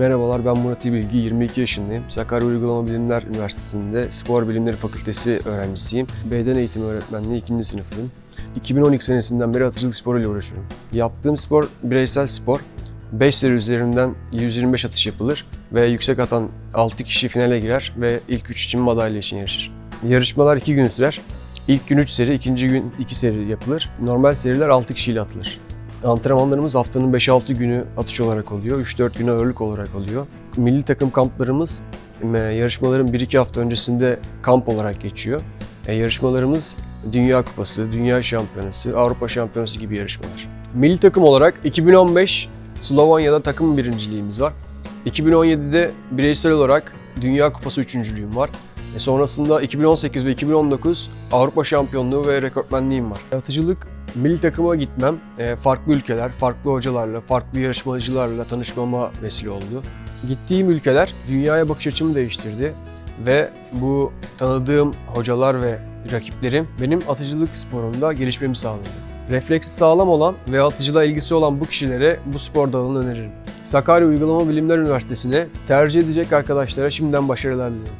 ben Murat İbilgi, 22 yaşındayım. Sakarya Uygulama Bilimler Üniversitesi'nde Spor Bilimleri Fakültesi öğrencisiyim. Beden eğitimi öğretmenliği 2. sınıfıyım. 2012 senesinden beri atıcılık sporuyla uğraşıyorum. Yaptığım spor bireysel spor. 5 seri üzerinden 125 atış yapılır ve yüksek atan 6 kişi finale girer ve ilk 3 için madalya için yarışır. Yarışmalar 2 gün sürer. İlk gün 3 seri, ikinci gün 2 seri yapılır. Normal seriler 6 kişiyle atılır. Antrenmanlarımız haftanın 5-6 günü atış olarak oluyor, 3-4 günü ağırlık olarak oluyor. Milli takım kamplarımız e, yarışmaların 1-2 hafta öncesinde kamp olarak geçiyor. E, yarışmalarımız Dünya Kupası, Dünya Şampiyonası, Avrupa Şampiyonası gibi yarışmalar. Milli takım olarak 2015 Slovanya'da takım birinciliğimiz var. 2017'de bireysel olarak Dünya Kupası üçüncülüğüm var. E sonrasında 2018 ve 2019 Avrupa Şampiyonluğu ve rekortmenliğim var. Atıcılık milli takıma gitmem e, farklı ülkeler, farklı hocalarla, farklı yarışmacılarla tanışmama vesile oldu. Gittiğim ülkeler dünyaya bakış açımı değiştirdi ve bu tanıdığım hocalar ve rakiplerim benim atıcılık sporunda gelişmemi sağladı. Refleksi sağlam olan ve atıcılığa ilgisi olan bu kişilere bu spor dalını öneririm. Sakarya Uygulama Bilimler Üniversitesi'ne tercih edecek arkadaşlara şimdiden başarılar diliyorum.